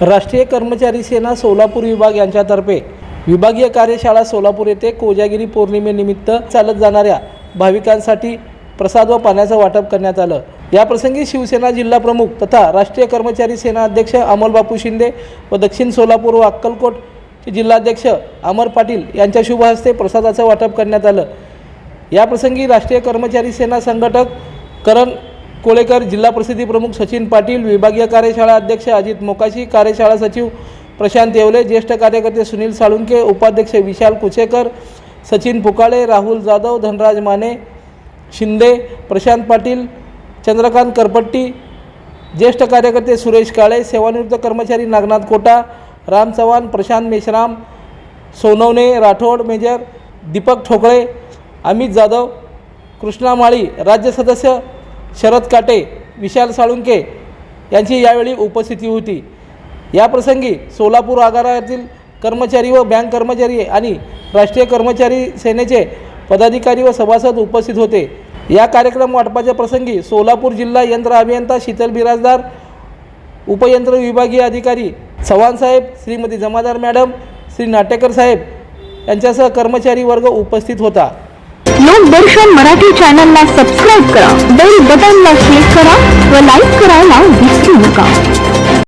राष्ट्रीय कर्मचारी सेना सोलापूर विभाग यांच्यातर्फे विभागीय कार्यशाळा सोलापूर येथे कोजागिरी पौर्णिमेनिमित्त चालत जाणाऱ्या भाविकांसाठी प्रसाद व पाण्याचं वाटप करण्यात आलं. याप्रसंगी शिवसेना जिल्हा प्रमुख तथा राष्ट्रीय कर्मचारी सेना अध्यक्ष अमोल बापू शिंदे व दक्षिण सोलापूर व अक्कलकोट अक्कलकोटचे जिल्हाध्यक्ष अमर पाटील यांच्या शुभ हस्ते प्रसादाचं वाटप करण्यात आलं. याप्रसंगी राष्ट्रीय कर्मचारी सेना संघटक करण कोळेकर जिल्हा प्रसिद्धी प्रमुख सचिन पाटील विभागीय कार्यशाळा अध्यक्ष अजित मोकाशी कार्यशाळा सचिव प्रशांत येवले ज्येष्ठ कार्यकर्ते सुनील साळुंके उपाध्यक्ष विशाल कुचेकर सचिन पुकाळे राहुल जाधव धनराज माने शिंदे प्रशांत पाटील चंद्रकांत करपट्टी ज्येष्ठ कार्यकर्ते सुरेश काळे सेवानिवृत्त कर्मचारी नागनाथ कोटा राम चव्हाण प्रशांत मेश्राम सोनवणे राठोड मेजर दीपक ठोकळे अमित जाधव कृष्णा माळी राज्य सदस्य शरद काटे विशाल साळुंके यांची यावेळी उपस्थिती होती. याप्रसंगी सोलापूर आगारातील कर्मचारी व बँक कर्मचारी आणि राष्ट्रीय कर्मचारी सेनेचे पदाधिकारी व सभासद उपस्थित होते. या कार्यक्रम वाटपाच्या प्रसंगी सोलापूर जिल्हा यंत्र अभियंता शीतल बिराजदार उपयंत्र विभागीय अधिकारी चव्हाण साहेब श्रीमती जमादार मॅडम श्री नाटेकर साहेब यांच्यासह कर्मचारी वर्ग उपस्थित होता. लोकदर्शन मराठी चॅनलला सबस्क्राईब करा बेल बटनला क्लिक करा व लाईक करायला विसरू नका.